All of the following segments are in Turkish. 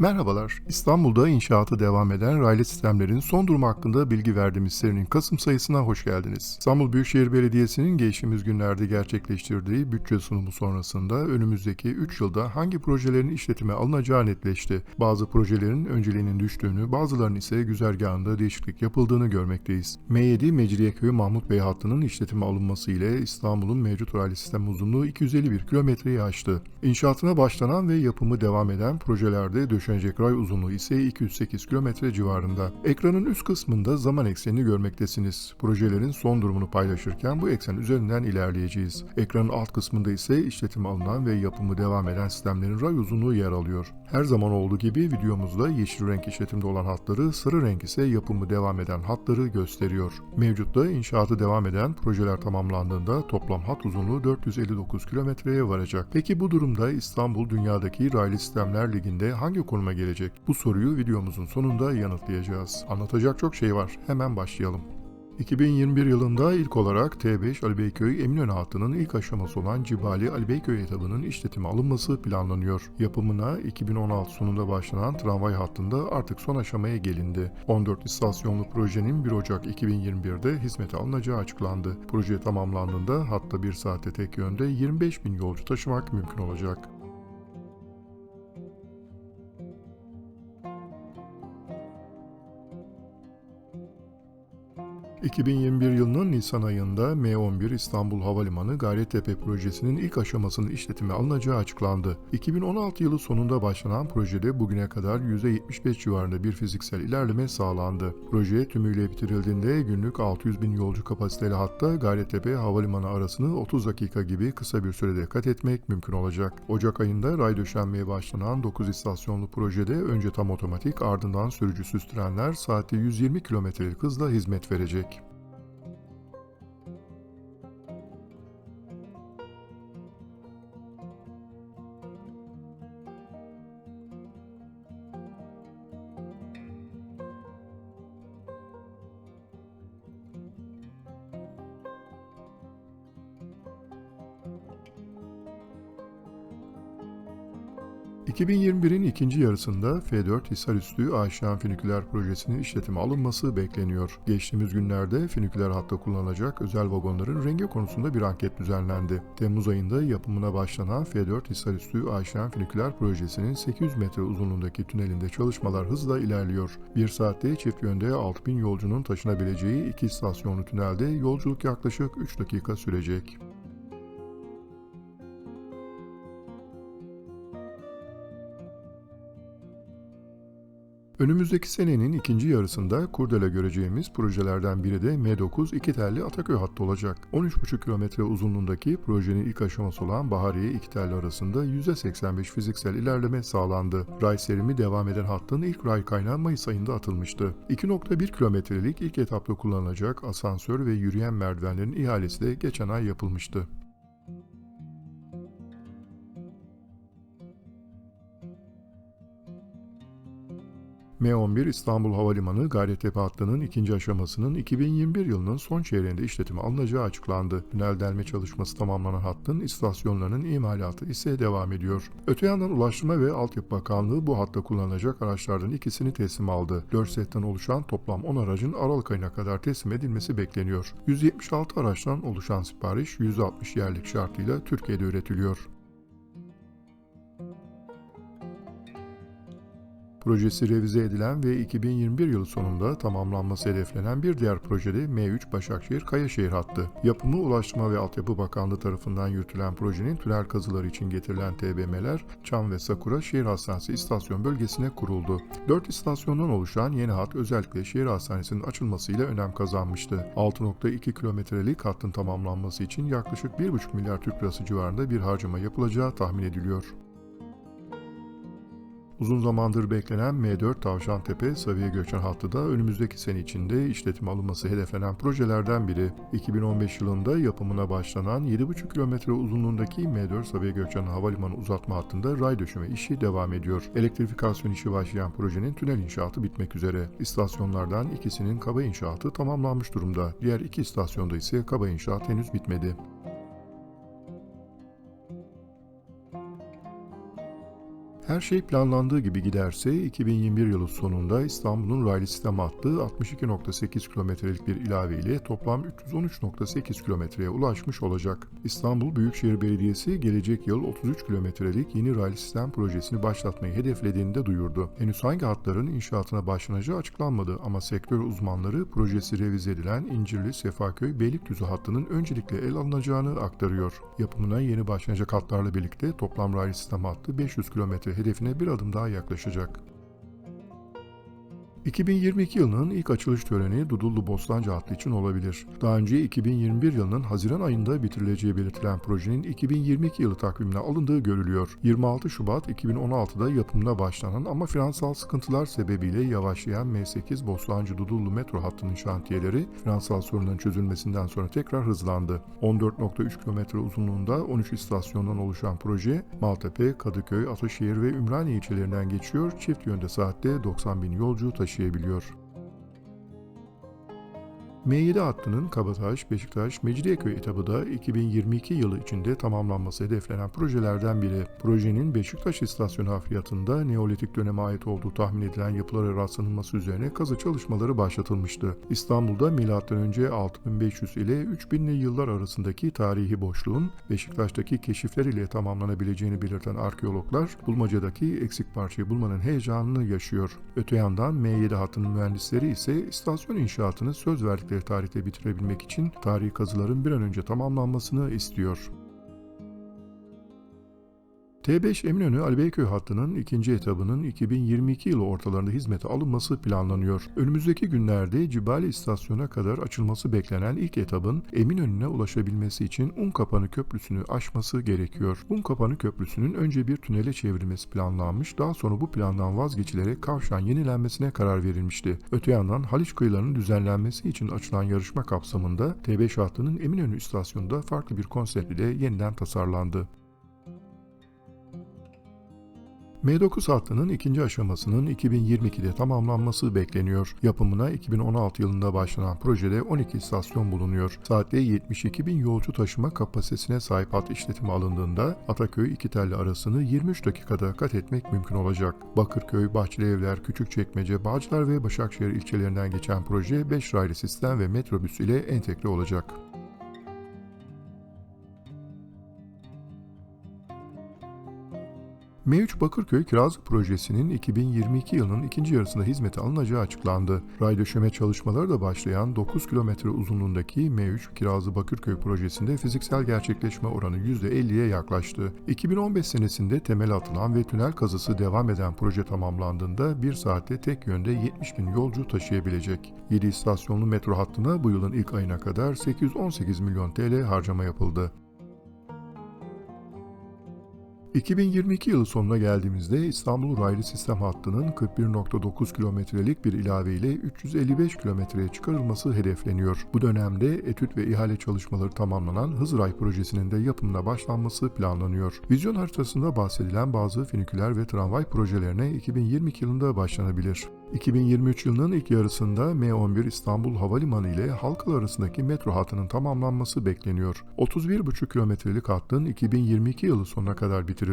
Merhabalar. İstanbul'da inşaatı devam eden raylı sistemlerin son durumu hakkında bilgi verdiğimiz serinin Kasım sayısına hoş geldiniz. İstanbul Büyükşehir Belediyesi'nin geçtiğimiz günlerde gerçekleştirdiği bütçe sunumu sonrasında önümüzdeki 3 yılda hangi projelerin işletime alınacağı netleşti. Bazı projelerin önceliğinin düştüğünü, bazılarının ise güzergahında değişiklik yapıldığını görmekteyiz. M7 Mecidiyeköy Mahmut Bey hattının işletime alınması ile İstanbul'un mevcut raylı sistem uzunluğu 251 kilometreyi aştı. İnşaatına başlanan ve yapımı devam eden projelerde döşenecek ray uzunluğu ise 208 kilometre civarında. Ekranın üst kısmında zaman eksenini görmektesiniz. Projelerin son durumunu paylaşırken bu eksen üzerinden ilerleyeceğiz. Ekranın alt kısmında ise işletime alınan ve yapımı devam eden sistemlerin ray uzunluğu yer alıyor. Her zaman olduğu gibi videomuzda yeşil renk işletimde olan hatları, sarı renk ise yapımı devam eden hatları gösteriyor. Mevcutta inşaatı devam eden projeler tamamlandığında toplam hat uzunluğu 459 kilometreye varacak. Peki bu durumda İstanbul dünyadaki raylı sistemler liginde hangi konuma gelecek? Bu soruyu videomuzun sonunda yanıtlayacağız. Anlatacak çok şey var. Hemen başlayalım. 2021 yılında ilk olarak T5 Ali Beyköy Eminönü hattının ilk aşaması olan Cibali Ali Beyköy etabının işletime alınması planlanıyor. Yapımına 2016 sonunda başlanan tramvay hattında artık son aşamaya gelindi. 14 istasyonlu projenin 1 Ocak 2021'de hizmete alınacağı açıklandı. Proje tamamlandığında hatta bir saatte tek yönde 25 bin yolcu taşımak mümkün olacak. 2021 yılının Nisan ayında M11 İstanbul Havalimanı Gayrettepe projesinin ilk aşamasının işletime alınacağı açıklandı. 2016 yılı sonunda başlanan projede bugüne kadar %75 civarında bir fiziksel ilerleme sağlandı. Proje tümüyle bitirildiğinde günlük 600 bin yolcu kapasiteli hatta Gayrettepe Havalimanı arasını 30 dakika gibi kısa bir sürede kat etmek mümkün olacak. Ocak ayında ray döşenmeye başlanan 9 istasyonlu projede önce tam otomatik ardından sürücüsüz trenler saatte 120 kilometrelik hızla hizmet verecek. 2021'in ikinci yarısında F4 Hisarüstü Aşiyan Finiküler Projesi'nin işletime alınması bekleniyor. Geçtiğimiz günlerde finiküler hatta kullanılacak özel vagonların rengi konusunda bir anket düzenlendi. Temmuz ayında yapımına başlanan F4 Hisarüstü Aşiyan Finiküler Projesi'nin 800 metre uzunluğundaki tünelinde çalışmalar hızla ilerliyor. Bir saatte çift yönde 6000 yolcunun taşınabileceği iki istasyonlu tünelde yolculuk yaklaşık 3 dakika sürecek. Önümüzdeki senenin ikinci yarısında kurdele göreceğimiz projelerden biri de M9 iki telli Ataköy hattı olacak. 13,5 kilometre uzunluğundaki projenin ilk aşaması olan Bahariye iki telli arasında %85 fiziksel ilerleme sağlandı. Ray serimi devam eden hattın ilk ray kaynağı Mayıs ayında atılmıştı. 2,1 kilometrelik ilk etapta kullanılacak asansör ve yürüyen merdivenlerin ihalesi de geçen ay yapılmıştı. M11 İstanbul Havalimanı Gayrettepe hattının ikinci aşamasının 2021 yılının son çeyreğinde işletime alınacağı açıklandı. Tünel delme çalışması tamamlanan hattın istasyonlarının imalatı ise devam ediyor. Öte yandan Ulaştırma ve Altyapı Bakanlığı bu hatta kullanılacak araçlardan ikisini teslim aldı. 4 setten oluşan toplam 10 aracın Aralık ayına kadar teslim edilmesi bekleniyor. 176 araçtan oluşan sipariş 160 yerlik şartıyla Türkiye'de üretiliyor. Projesi revize edilen ve 2021 yılı sonunda tamamlanması hedeflenen bir diğer projede M3 Başakşehir Kayaşehir hattı. Yapımı Ulaştırma ve Altyapı Bakanlığı tarafından yürütülen projenin tünel kazıları için getirilen TBM'ler Çam ve Sakura Şehir Hastanesi istasyon bölgesine kuruldu. 4 istasyondan oluşan yeni hat özellikle şehir hastanesinin açılmasıyla önem kazanmıştı. 6.2 kilometrelik hattın tamamlanması için yaklaşık 1,5 milyar Türk lirası civarında bir harcama yapılacağı tahmin ediliyor. Uzun zamandır beklenen M4 Tavşantepe Sabiha Gökçen hattı da önümüzdeki sene içinde işletime alınması hedeflenen projelerden biri. 2015 yılında yapımına başlanan 7,5 kilometre uzunluğundaki M4 Sabiha Gökçen Havalimanı uzatma hattında ray döşeme işi devam ediyor. Elektrifikasyon işi başlayan projenin tünel inşaatı bitmek üzere. İstasyonlardan ikisinin kaba inşaatı tamamlanmış durumda. Diğer iki istasyonda ise kaba inşaat henüz bitmedi. Her şey planlandığı gibi giderse 2021 yılı sonunda İstanbul'un raylı sistem hattı 62.8 kilometrelik bir ilave ile toplam 313.8 kilometreye ulaşmış olacak. İstanbul Büyükşehir Belediyesi gelecek yıl 33 kilometrelik yeni raylı sistem projesini başlatmayı hedeflediğini de duyurdu. Henüz hangi hatların inşaatına başlanacağı açıklanmadı ama sektör uzmanları projesi revize edilen İncirli, Sefaköy, Beylikdüzü hattının öncelikle el alınacağını aktarıyor. Yapımına yeni başlanacak hatlarla birlikte toplam raylı sistem hattı 500 kilometre hedefine bir adım daha yaklaşacak. 2022 yılının ilk açılış töreni Dudullu Bostancı hattı için olabilir. Daha önce 2021 yılının Haziran ayında bitirileceği belirtilen projenin 2022 yılı takvimine alındığı görülüyor. 26 Şubat 2016'da yapımına başlanan ama finansal sıkıntılar sebebiyle yavaşlayan M8 Bostancı Dudullu metro hattının şantiyeleri finansal sorunların çözülmesinden sonra tekrar hızlandı. 14.3 kilometre uzunluğunda 13 istasyondan oluşan proje Maltepe, Kadıköy, Ataşehir ve Ümraniye ilçelerinden geçiyor. Çift yönde saatte 90 bin yolcu taşıyabiliyor. M7 hattının Kabataş, Beşiktaş, Mecidiyeköy etabı da 2022 yılı içinde tamamlanması hedeflenen projelerden biri. Projenin Beşiktaş istasyonu hafriyatında Neolitik döneme ait olduğu tahmin edilen yapılara rastlanılması üzerine kazı çalışmaları başlatılmıştı. İstanbul'da M.Ö. 6500 ile 3000'li yıllar arasındaki tarihi boşluğun Beşiktaş'taki keşifler ile tamamlanabileceğini belirten arkeologlar bulmacadaki eksik parçayı bulmanın heyecanını yaşıyor. Öte yandan M7 hattının mühendisleri ise istasyon inşaatını söz verdikleri tarihte bitirebilmek için tarihi kazıların bir an önce tamamlanmasını istiyor. T5 Eminönü Alibeyköy hattının ikinci etabının 2022 yılı ortalarında hizmete alınması planlanıyor. Önümüzdeki günlerde Cibali istasyona kadar açılması beklenen ilk etabın Eminönü'ne ulaşabilmesi için Unkapanı Köprüsü'nü aşması gerekiyor. Unkapanı Köprüsü'nün önce bir tünele çevrilmesi planlanmış, daha sonra bu plandan vazgeçilerek kavşağın yenilenmesine karar verilmişti. Öte yandan Haliç kıyılarının düzenlenmesi için açılan yarışma kapsamında T5 hattının Eminönü istasyonunda farklı bir konsept ile yeniden tasarlandı. M9 hattının ikinci aşamasının 2022'de tamamlanması bekleniyor. Yapımına 2016 yılında başlanan projede 12 istasyon bulunuyor. Saatte 72 bin yolcu taşıma kapasitesine sahip hat işletimi alındığında Ataköy iki telli arasını 23 dakikada kat etmek mümkün olacak. Bakırköy, Bahçelievler, Küçükçekmece, Bağcılar ve Başakşehir ilçelerinden geçen proje 5 raylı sistem ve metrobüs ile entegre olacak. M3 Bakırköy Kirazlı Projesi'nin 2022 yılının ikinci yarısında hizmete alınacağı açıklandı. Ray döşeme çalışmaları da başlayan 9 kilometre uzunluğundaki M3 Kirazlı Bakırköy projesinde fiziksel gerçekleşme oranı %50'ye yaklaştı. 2015 senesinde temel atılan ve tünel kazısı devam eden proje tamamlandığında bir saatte tek yönde 70 bin yolcu taşıyabilecek. 7 istasyonlu metro hattına bu yılın ilk ayına kadar 818 milyon TL harcama yapıldı. 2022 yılı sonuna geldiğimizde İstanbul Raylı Sistem Hattı'nın 41.9 kilometrelik bir ilave ile 355 kilometreye çıkarılması hedefleniyor. Bu dönemde etüt ve ihale çalışmaları tamamlanan Hızıray projesinin de yapımına başlanması planlanıyor. Vizyon haritasında bahsedilen bazı finiküler ve tramvay projelerine 2022 yılında başlanabilir. 2023 yılının ilk yarısında M11 İstanbul Havalimanı ile Halkalı arasındaki metro hattının tamamlanması bekleniyor. 31,5 kilometrelik hattın 2022 yılı sonuna kadar bitirilmesi,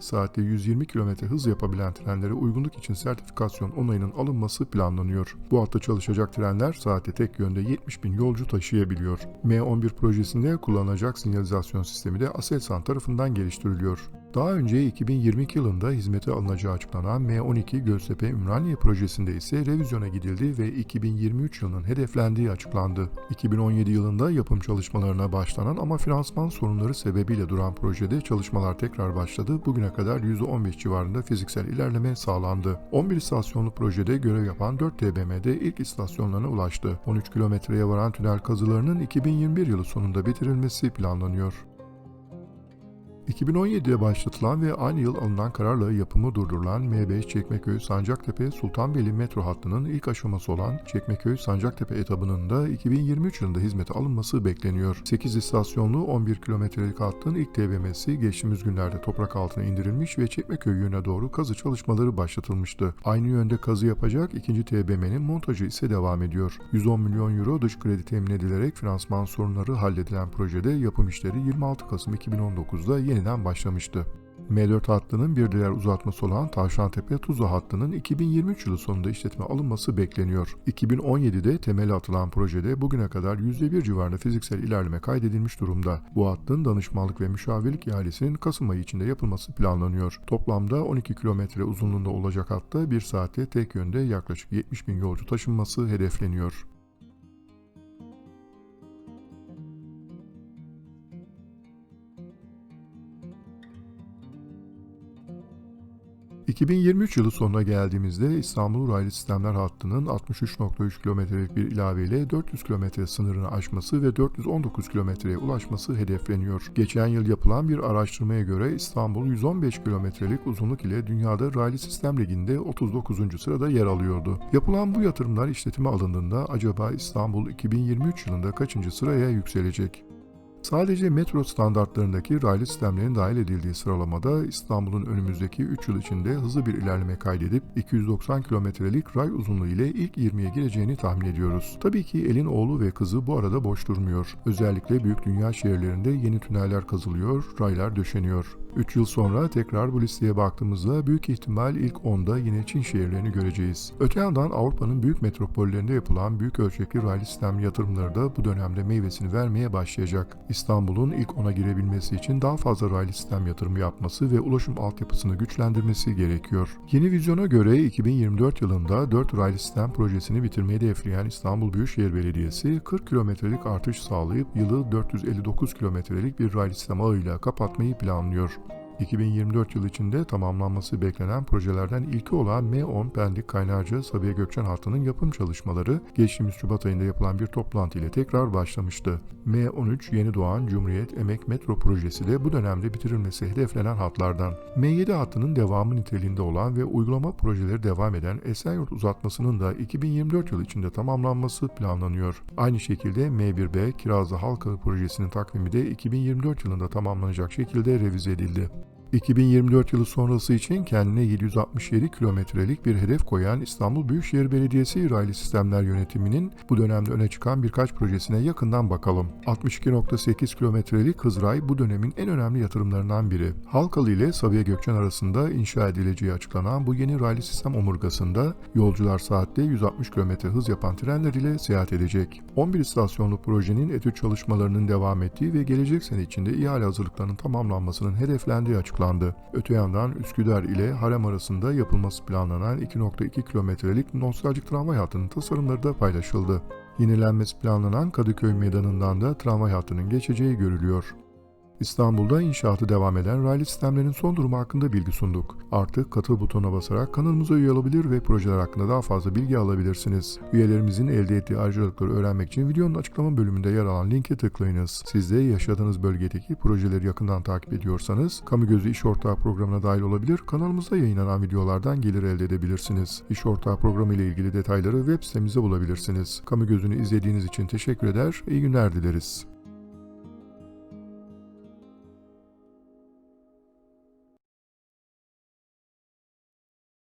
saatte 120 km hız yapabilen trenlere uygunluk için sertifikasyon onayının alınması planlanıyor. Bu hatta çalışacak trenler saatte tek yönde 70 bin yolcu taşıyabiliyor. M11 projesinde kullanılacak sinyalizasyon sistemi de Aselsan tarafından geliştiriliyor. Daha önce 2022 yılında hizmete alınacağı açıklanan M12 Göztepe Ümraniye projesinde ise revizyona gidildi ve 2023 yılının hedeflendiği açıklandı. 2017 yılında yapım çalışmalarına başlanan ama finansman sorunları sebebiyle duran projede çalışmalar tekrar başladı. Bugüne kadar %15 civarında fiziksel ilerleme sağlandı. 11 istasyonlu projede görev yapan 4 TBM'de ilk istasyonlarına ulaştı. 13 kilometreye varan tünel kazılarının 2021 yılı sonunda bitirilmesi planlanıyor. 2017'de başlatılan ve aynı yıl alınan kararla yapımı durdurulan M5 Çekmeköy Sancaktepe Sultanbeyli metro hattının ilk aşaması olan Çekmeköy Sancaktepe etabının da 2023 yılında hizmete alınması bekleniyor. 8 istasyonlu 11 kilometrelik hattın ilk TBM'si geçtiğimiz günlerde toprak altına indirilmiş ve Çekmeköy yönüne doğru kazı çalışmaları başlatılmıştı. Aynı yönde kazı yapacak ikinci TBM'nin montajı ise devam ediyor. 110 milyon euro dış kredi temin edilerek finansman sorunları halledilen projede yapım işleri 26 Kasım 2019'da yeniden başlamıştı. M4 hattının bir diğer uzatması olan Tavşantepe-Tuzla hattının 2023 yılı sonunda işletime alınması bekleniyor. 2017'de temeli atılan projede bugüne kadar %1 civarında fiziksel ilerleme kaydedilmiş durumda. Bu hattın danışmanlık ve müşavirlik ihalesinin Kasım ayı içinde yapılması planlanıyor. Toplamda 12 kilometre uzunluğunda olacak hatta bir saatte tek yönde yaklaşık 70 bin yolcu taşınması hedefleniyor. ...2023 yılı sonuna geldiğimizde İstanbul Raylı Sistemler Hattı'nın 63.3 kilometrelik bir ilaveyle 400 kilometre sınırını aşması ve 419 kilometreye ulaşması hedefleniyor. Geçen yıl yapılan bir araştırmaya göre İstanbul 115 kilometrelik uzunluk ile dünyada Raylı Sistem Ligi'nde 39. sırada yer alıyordu. Yapılan bu yatırımlar işletime alındığında acaba İstanbul 2023 yılında kaçıncı sıraya yükselecek? Sadece metro standartlarındaki raylı sistemlerin dahil edildiği sıralamada İstanbul'un önümüzdeki 3 yıl içinde hızlı bir ilerleme kaydedip 290 kilometrelik ray uzunluğu ile ilk 20'ye gireceğini tahmin ediyoruz. Tabii ki elin oğlu ve kızı bu arada boş durmuyor. Özellikle büyük dünya şehirlerinde yeni tüneller kazılıyor, raylar döşeniyor. 3 yıl sonra tekrar bu listeye baktığımızda büyük ihtimal ilk 10'da yine Çin şehirlerini göreceğiz. Öte yandan Avrupa'nın büyük metropollerinde yapılan büyük ölçekli raylı sistem yatırımları da bu dönemde meyvesini vermeye başlayacak. İstanbul'un ilk 10'a girebilmesi için daha fazla raylı sistem yatırımı yapması ve ulaşım altyapısını güçlendirmesi gerekiyor. Yeni vizyona göre 2024 yılında 4 raylı sistem projesini bitirmeyi hedefleyen İstanbul Büyükşehir Belediyesi 40 kilometrelik artış sağlayıp yılı 459 kilometrelik bir raylı sistem ağıyla kapatmayı planlıyor. 2024 yılı içinde tamamlanması beklenen projelerden ilki olan M10 Pendik Kaynarca Sabiha Gökçen hattının yapım çalışmaları geçtiğimiz Şubat ayında yapılan bir toplantı ile tekrar başlamıştı. M13 Yeni Doğan Cumhuriyet Emek Metro projesi de bu dönemde bitirilmesi hedeflenen hatlardan. M7 hattının devamı niteliğinde olan ve uygulama projeleri devam eden Esenyurt uzatmasının da 2024 yılı içinde tamamlanması planlanıyor. Aynı şekilde M1B Kirazlı Halkalı projesinin takvimi de 2024 yılında tamamlanacak şekilde revize edildi. 2024 yılı sonrası için kendine 767 kilometrelik bir hedef koyan İstanbul Büyükşehir Belediyesi raylı sistemler yönetiminin bu dönemde öne çıkan birkaç projesine yakından bakalım. 62.8 kilometrelik Hızray bu dönemin en önemli yatırımlarından biri. Halkalı ile Sabiha Gökçen arasında inşa edileceği açıklanan bu yeni raylı sistem omurgasında yolcular saatte 160 km hız yapan trenler ile seyahat edecek. 11 istasyonlu projenin etüt çalışmalarının devam ettiği ve gelecek sene içinde ihale hazırlıklarının tamamlanmasının hedeflendiği açıklandı. Öte yandan Üsküdar ile Harem arasında yapılması planlanan 2.2 kilometrelik nostaljik tramvay hattının tasarımları da paylaşıldı. Yenilenmesi planlanan Kadıköy Meydanı'ndan da tramvay hattının geçeceği görülüyor. İstanbul'da inşaatı devam eden raylı sistemlerin son durumu hakkında bilgi sunduk. Artık katıl butonuna basarak kanalımıza üye olabilir ve projeler hakkında daha fazla bilgi alabilirsiniz. Üyelerimizin elde ettiği ayrıcalıkları öğrenmek için videonun açıklama bölümünde yer alan linke tıklayınız. Siz de yaşadığınız bölgedeki projeleri yakından takip ediyorsanız, Kamu Gözü İş Ortağı programına dahil olabilir, kanalımızda yayınlanan videolardan gelir elde edebilirsiniz. İş Ortağı programı ile ilgili detayları web sitemizde bulabilirsiniz. Kamu Gözü'nü izlediğiniz için teşekkür eder, iyi günler dileriz.